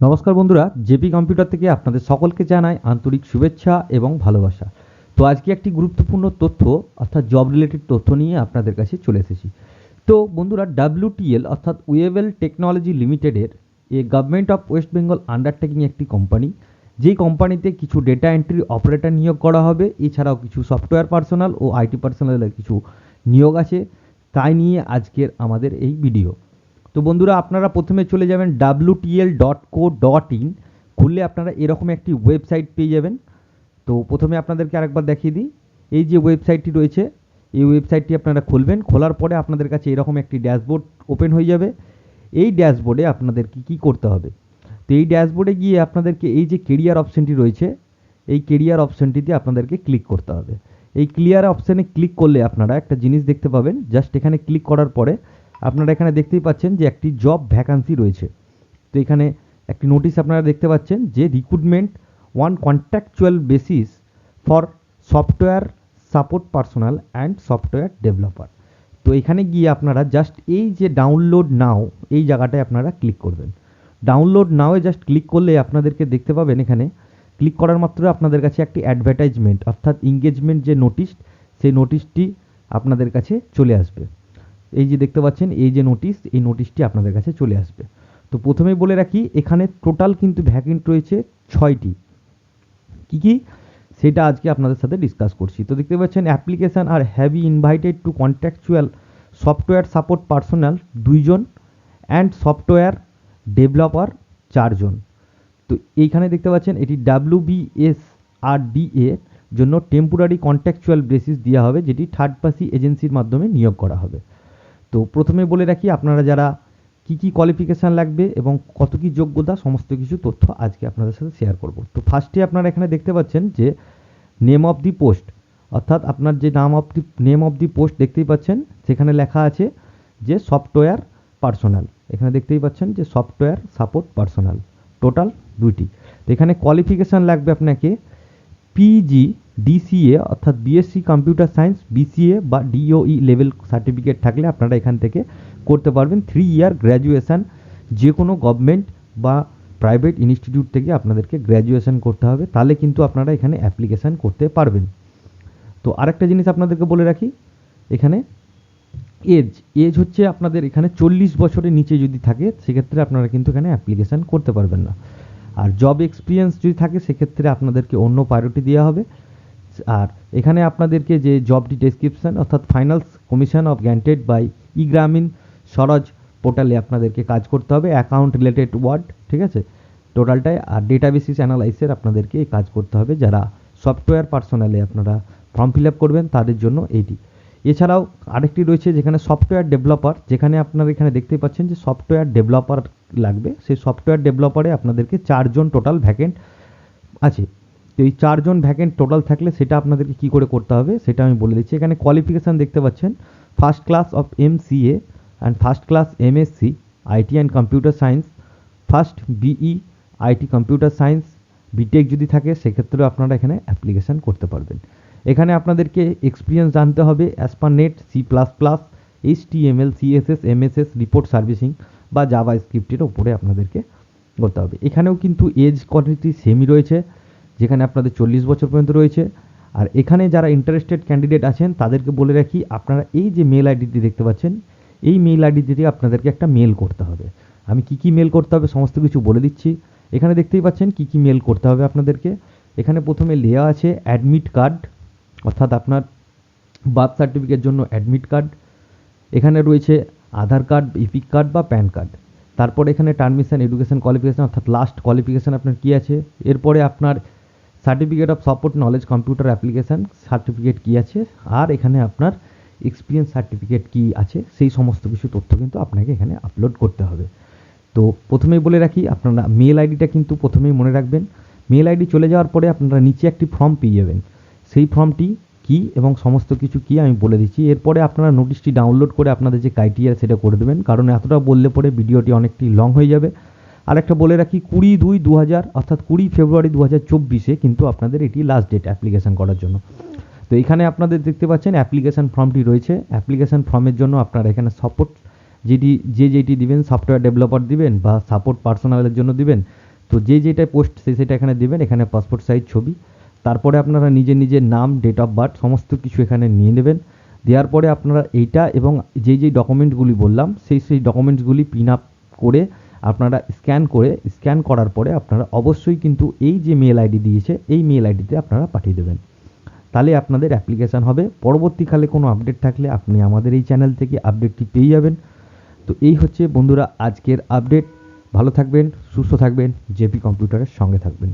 নমস্কার বন্ধুরা, JP computer থেকে আপনাদের সকলকে জানাই আন্তরিক শুভেচ্ছা এবং ভালোবাসা। তো আজকে একটি গুরুত্বপূর্ণ তথ্য, অর্থাৎ জব রিলেটেড তথ্য নিয়ে আপনাদের কাছে চলে এসেছি। তো বন্ধুরা ডাব্লিউটিএল অর্থাৎ ওয়েবেল টেকনোলজি লিমিটেডের a government of West Bengal undertaking একটি কোম্পানি যেই কোম্পানিতে কিছু ডেটা এন্ট্রি অপারেটর নিয়োগ করা হবে। এছাড়াও কিছু সফটওয়্যার পার্সোনাল ও আইটি পার্সোনালের কিছু নিয়োগ আছে। তাই নিয়ে আজকের আমাদের এই ভিডিও তো বন্ধুরা, আপনারা প্রথমে চলে যাবেন WTL dot co dot in খুললে আপনারা এরকম একটি ওয়েবসাইট পেয়ে যাবেন। তো প্রথমে আপনাদেরকে আরেকবার দেখিয়ে দিই, এই যে ওয়েবসাইটটি রয়েছে, এই ওয়েবসাইটটি আপনারা খুলবেন, খোলার পরে আপনাদের কাছে এরকম একটি ড্যাশবোর্ড ওপেন হয়ে যাবে। এই ড্যাশবোর্ডে আপনাদের কি কী করতে হবে? তো এই ড্যাশবোর্ডে গিয়ে আপনাদেরকে এই যে কেরিয়ার অপশানটি রয়েছে, এই কেরিয়ার অপশানটিতে আপনাদেরকে ক্লিক করতে হবে। এই ক্লিয়ার অপশানে ক্লিক করলে আপনারা একটা জিনিস দেখতে পাবেন জাস্ট এখানে ক্লিক করার পরে আপনারা এখানে দেখতেই পাচ্ছেন যে একটি জব ভ্যাকান্সি রয়েছে। তো এখানে একটি নোটিশ আপনারা দেখতে পাচ্ছেন যে recruitment on contractual basis for software support personnel and software developer তো এখানে গিয়ে আপনারা জাস্ট এই যে ডাউনলোড নাও এই জায়গাটায় আপনারা ক্লিক করবেন। ডাউনলোড নাওয়ে জাস্ট ক্লিক করলে আপনাদেরকে দেখতে পাবেন এখানে ক্লিক করার মাত্র আপনাদের কাছে একটি অ্যাডভার্টাইজমেন্ট অর্থাৎ এঙ্গেজমেন্ট যে নোটিশ সেই নোটিশটি আপনাদের কাছে চলে আসবে। এই যে দেখতে পাচ্ছেন, এই যে নোটিশ এই নোটিশটি আপনাদের কাছে চলে আসবে। তো প্রথমেই বলে রাখি, এখানে টোটাল কিন্তু ভ্যাকেন্ট রয়েছে ছয়টি। কি কি? সেটা আজকে আপনাদের সাথে ডিসকাস করছি। তো দেখতে পাচ্ছেন application are have invited to contractual software support personnel দুইজন অ্যান্ড সফটওয়্যার ডেভেলপার চারজন। তো এইখানে দেখতে পাচ্ছেন, এটি ডাব্লিউ বিএস আর ডিএ জন্য টেম্পোরারি কন্ট্রাকচুয়াল বেসিস দেওয়া হবে, যেটি থার্ড পার্টি এজেন্সির মাধ্যমে নিয়োগ করা হবে। তো প্রথমে বলে রাখি, আপনারা যারা কি কি কোয়ালিফিকেশান লাগবে এবং কত কি যোগ্যতা, সমস্ত কিছু তথ্য আজকে আপনাদের সাথে শেয়ার করব। তো ফার্স্টে আপনারা এখানে দেখতে পাচ্ছেন যে নেম অফ দি পোস্ট অর্থাৎ আপনার যে নাম of the name of the post দেখতেই পাচ্ছেন, সেখানে লেখা আছে যে সফটওয়্যার পার্সোনাল এখানে দেখতেই পাচ্ছেন যে সফটওয়্যার সাপোর্ট পার্সোনাল টোটাল দুইটি। তো এখানে কোয়ালিফিকেশান লাগবে আপনাকে পিজি ডিসিএ অর্থাৎ বিএসসি কম্পিউটার সায়েন্স বিসিএ বা ডিওই লেভেল সার্টিফিকেট থাকলে আপনারা এখান থেকে করতে পারবেন। থ্রি ইয়ার গ্র্যাজুয়েশান যে কোনো গভর্নমেন্ট বা প্রাইভেট ইনস্টিটিউট থেকে আপনাদেরকে গ্র্যাজুয়েশান করতে হবে, তাহলে কিন্তু আপনারা এখানে অ্যাপ্লিকেশান করতে পারবেন। তো আরেকটা জিনিস আপনাদেরকে বলে রাখি, এখানে এজ এজ হচ্ছে আপনাদের এখানে চল্লিশ বছরের নিচে যদি থাকে, সেক্ষেত্রে আপনারা কিন্তু এখানে অ্যাপ্লিকেশান করতে পারবেন না। আর জব এক্সপিরিয়েন্স যদি থাকে, সেক্ষেত্রে আপনাদেরকে অন্য প্রায়োরিটি দেওয়া হবে। আর এখানে আপনাদেরকে যে জবটি ডেসক্রিপশন অর্থাৎ finance commission of granted by e Grameen Swaraj পোর্টালে আপনাদেরকে কাজ করতে হবে অ্যাকাউন্ট রিলেটেড ওয়ার্ড ঠিক আছে? টোটালটাই আর ডেটা বেসিস অ্যানালাইসের আপনাদেরকে এই কাজ করতে হবে, যারা সফটওয়্যার পার্সোনালে আপনারা ফর্ম ফিল আপ করবেন, তাদের জন্য এইটি। এছাড়াও আরেকটি রয়েছে যেখানে সফটওয়্যার ডেভেলপার যেখানে আপনারা এখানে দেখতেই পাচ্ছেন যে সফটওয়্যার ডেভেলপার লাগবে। সেই সফটওয়্যার ডেভেলপারে আপনাদেরকে চারজন টোটাল ভ্যাকেন্ট আছে। তো এই চারজন ভ্যাকেন্ট টোটাল থাকলে সেটা আপনাদেরকে কী করে করতে হবে, সেটা আমি বলে দিচ্ছি। এখানে কোয়ালিফিকেশান দেখতে পাচ্ছেন। First class of M C A and first class MSc IT and computer science first BE IT computer science BTech যদি থাকে, সেক্ষেত্রেও আপনারা এখানে অ্যাপ্লিকেশান করতে পারবেন। এখানে আপনাদেরকে এক্সপিরিয়েন্স জানতে হবে as per net C plus plus H T M L CSS MSS report servicing বা জাভা স্ক্রিপ্টের ওপরে আপনাদেরকে করতে হবে। এখানেও কিন্তু এজ কোয়ালিটি সেমই রয়েছে। যেখানে আপনাদের চল্লিশ বছর পর্যন্ত রয়েছে। আর এখানে যারা ইন্টারেস্টেড ক্যান্ডিডেট আছেন, তাদেরকে বলে রাখি, আপনারা এই যে মেল আইডিটি দেখতে পাচ্ছেন, এই মেল আইডিতে আপনাদেরকে একটা মেল করতে হবে। আমি কি কি মেল করতে হবে সমস্ত কিছু বলে দিচ্ছি। এখানে দেখতেই পাচ্ছেন কি কি মেল করতে হবে আপনাদেরকে। এখানে প্রথমে লেয়া আছে অ্যাডমিট কার্ড অর্থাৎ আপনার বার্থ সার্টিফিকেট জন্য অ্যাডমিট কার্ড এখানে রয়েছে আধার কার্ড ইপিক কার্ড বা প্যান কার্ড তারপর এখানে টার্মিশন এডুকেশন কোয়ালিফিকেশান অর্থাৎ লাস্ট কোয়ালিফিকেশান আপনার কী আছে। এরপরে আপনার certificate of support knowledge computer application certificate কী আছে, আর এখানে আপনার এক্সপিরিয়েন্স সার্টিফিকেট কী আছে, সেই সমস্ত কিছু তথ্য কিন্তু আপনাকে এখানে আপলোড করতে হবে। তো প্রথমেই বলে রাখি, আপনারা মেল আইডিটা কিন্তু প্রথমেই মনে রাখবেন। মেল আইডি চলে যাওয়ার পরে আপনারা নিচে একটি ফর্ম পেয়ে যাবেন। সেই ফর্মটি কী এবং সমস্ত কিছু কী আমি বলে দিচ্ছি। এরপরে আপনারা নোটিশটি ডাউনলোড করে আপনাদের যে ক্রাইটেরিয়া সেটা করে দেবেন, কারণ এতটা বললে পরে ভিডিওটি অনেকটি লং হয়ে যাবে। আর একটা বলে রাখি, কুড়ি দুই দু হাজার অর্থাৎ কুড়ি ফেব্রুয়ারি দু হাজার চব্বিশে কিন্তু আপনাদের এটি লাস্ট ডেট অ্যাপ্লিকেশান করার জন্য। তো এখানে আপনাদের দেখতে পাচ্ছেন অ্যাপ্লিকেশান ফর্মটি রয়েছে। অ্যাপ্লিকেশান ফর্মের জন্য আপনারা এখানে সাপোর্ট যেটি, যে যেটি দিবেন সফটওয়্যার ডেভেলপার দিবেন বা সাপোর্ট পার্সোনালের জন্য দিবেন। তো যে যেটা পোস্ট সে সেটা এখানে দেবেন, এখানে পাসপোর্ট সাইজ ছবি। তারপরে আপনারা নিজের নিজের নাম ডেট অফ বার্থ সমস্ত কিছু এখানে নিয়ে নেবেন। দেওয়ার পরে আপনারা এইটা এবং যে যেই ডকুমেন্টগুলি বললাম, সেই সেই ডকুমেন্টসগুলি পিন আপ করে আপনারা স্ক্যান করে, স্ক্যান করার পরে আপনারা অবশ্যই কিন্তু এই যে মেল আইডি দিয়েছে, এই মেল আইডিতে আপনারা পাঠিয়ে দেবেন। তাহলে আপনাদের অ্যাপ্লিকেশান হবে। পরবর্তীকালে কোনো আপডেট থাকলে আপনি আমাদের এই চ্যানেল থেকে আপডেটটি পেয়ে যাবেন। তো এই হচ্ছে বন্ধুরা আজকের আপডেট। ভালো থাকবেন, সুস্থ থাকবেন, জেপি কম্পিউটারের সঙ্গে থাকবেন।